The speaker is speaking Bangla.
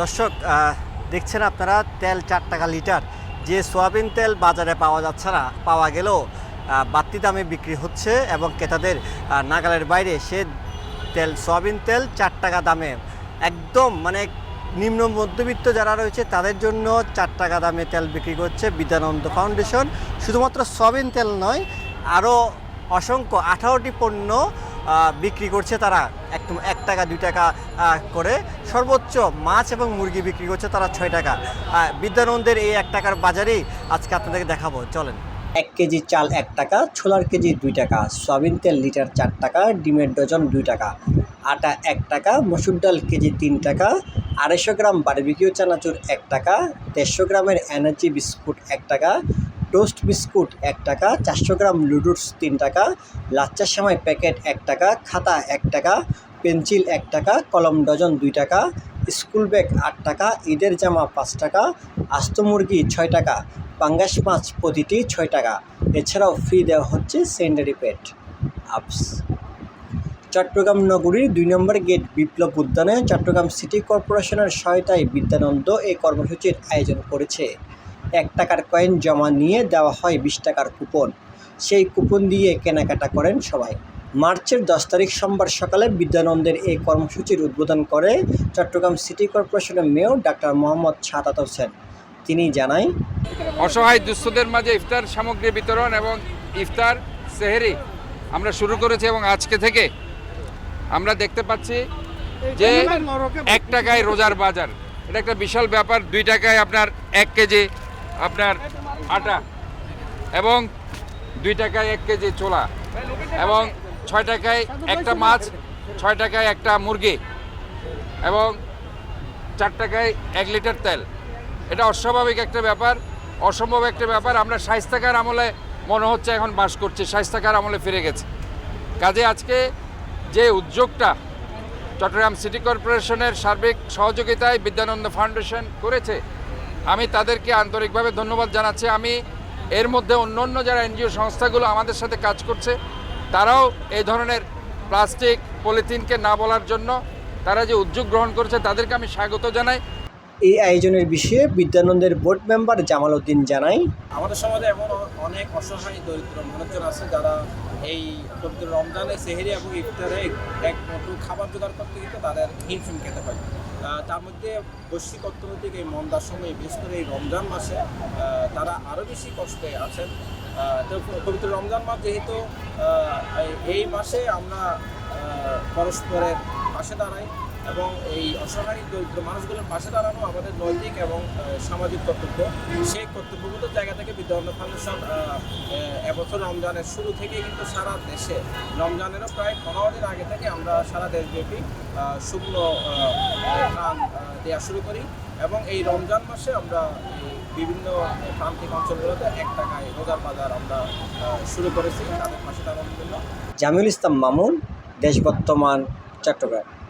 দর্শক দেখছেন আপনারা, তেল চার টাকা লিটার। যে সোয়াবিন তেল বাজারে পাওয়া যাচ্ছে না, পাওয়া গেলেও বাড়তি দামে বিক্রি হচ্ছে এবং ক্রেতাদের নাগালের বাইরে সে তেল, সয়াবিন তেল চার টাকা দামে। একদম মানে নিম্ন মধ্যবিত্ত যারা রয়েছে, তাদের জন্য চার টাকা দামে তেল বিক্রি করছে বিদ্যানন্দ ফাউন্ডেশন। শুধুমাত্র সয়াবিন তেল নয়, আরও অসংখ্য আঠারোটি পণ্য বিক্রি করছে তারা একদম এক টাকা, দুই টাকা করে। সর্বোচ্চ মাছ এবং মুরগি বিক্রি করছে তারা ছয় টাকা। বিদ্যানন্দের এই এক টাকার বাজারেই আজকে আপনাদেরকে দেখাবো। চলেন। এক কেজি চাল এক টাকা, ছোলার কেজি দুই টাকা, সয়াবিন তেল লিটার চার টাকা, ডিমের ডজন দুই টাকা। আটা এক টাকা, মসুর ডাল কেজি তিন টাকা, আড়াইশো গ্রাম বারবিকিউ চানাচুর এক টাকা, দেড়শো গ্রামের এনার্জি বিস্কুট এক টাকা টোস্ট বিস্কুট এক টাকা, চারশো গ্রাম লুডুস তিন টাকা, লাচ্চার সময় প্যাকেট এক টাকা, খাতা এক টাকা, পেন্সিল এক টাকা, কলম ডজন দুই টাকা, স্কুল ব্যাগ আট টাকা, ঈদের জামা পাঁচ টাকা, আস্ত মুরগি ছয় টাকা, পাঙ্গাস মাছ প্রতিটি ছয় টাকা। এছাড়াও ফ্রি দেওয়া হচ্ছে সেন্ডারি পেট আপস। চট্টগ্রাম নগরীর দুই নম্বর গেট বিপ্লব উদ্যানে চট্টগ্রাম সিটি কর্পোরেশনের সহায়তায় বিদ্যানন্দ এই কর্মসূচির আয়োজন করেছে। এক টাকার কয়েন জমা নিয়ে দেওয়া হয় বিশ টাকার কুপন। সেই কুপন দিয়ে কেনাকাটা করেন সবাই। মার্চের দশ তারিখ সোমবার সকালে বিদ্যানন্দের এই কর্মসূচির উদ্বোধন করে চট্টগ্রাম সিটি কর্পোরেশনের মেয়র ডাক্তার মোহাম্মদ সাদাত হোসেন। তিনি জানায়, অসহায় দুস্থদের মাঝে ইফতার সামগ্রী বিতরণ এবং ইফতার সেহেরি আমরা শুরু করেছি এবং আজকে থেকে আমরা দেখতে পাচ্ছি যে এক টাকায় রোজার বাজার। এটা একটা বিশাল ব্যাপার। দুই টাকায় আপনার এক কেজি আপনার আটা এবং দুই টাকায় এক কেজি ছোলা এবং ছয় টাকায় একটা মাছ, ছয় টাকায় একটা মুরগি এবং চার টাকায় এক লিটার তেল। এটা অস্বাভাবিক একটা ব্যাপার, অসম্ভব একটা ব্যাপার। আমরা স্বাস্থ্যকার আমলে মনে হচ্ছে এখন বাস করছি, স্বাস্থ্যকার আমলে ফিরে গেছে। কাজে আজকে যে উদ্যোগটা চট্টগ্রাম সিটি কর্পোরেশনের সার্বিক সহযোগিতায় বিদ্যানন্দ ফাউন্ডেশন করেছে আমি তাদেরকে আন্তরিকভাবে ধন্যবাদ জানাচ্ছি। আমি এর মধ্যে অন্য অন্য যারা এনজিও সংস্থাগুলো আমাদের সাথে কাজ করছে, তারাও এই ধরনের প্লাস্টিক, পলিথিনকে না বলার জন্য তারা যে উদ্যোগ গ্রহণ করেছে, তাদেরকে আমি স্বাগত জানাই। এই আয়োজনের বিষয়ে বিদ্যানন্দের বোর্ড মেম্বার জামাল উদ্দিন জানায়। আমাদের সমাজে এমন অনেক অসহায় দরিদ্র মানুষজন আছে যারা এই পবিত্র রমজানে সেহেরি এবং ইফতারে এক খাবার জোগাড় করতে কিন্তু তাদের হিমশিম খেতে আহ, তার মধ্যে বৈশ্বিক অর্থনৈতিক এই মন্দার সময় বিশেষ করে এই রমজান মাসে তারা আরও বেশি কষ্টে আছেন। তো পবিত্র রমজান মাস যেহেতু এই মাসে আমরা পরস্পরের পাশে দাঁড়াই। এবং এই অসহায় দরিদ্র মানুষগুলোর পাশে দাঁড়ানো আমাদের নৈতিক এবং সামাজিক কর্তব্য। সেই কর্তব্যবোধ জায়গা থেকে বিদ্যানন্দ ফাউন্ডেশন এবছর রমজানের শুরু থেকে কিন্তু সারা দেশে, রমজানেরও প্রায় পনেরো দিন আগে থেকে আমরা সারা দেশব্যাপী শুকনো ত্রাণ দেওয়া শুরু করি এবং এই রমজান মাসে আমরা বিভিন্ন প্রান্তিক অঞ্চলগুলোতে এক টাকায় রোজার বাজার আমরা শুরু করেছি তাদের পাশে দাঁড়ানোর জন্য। জামিউল ইসলাম মামুন, দেশ বর্তমান, চট্টগ্রাম।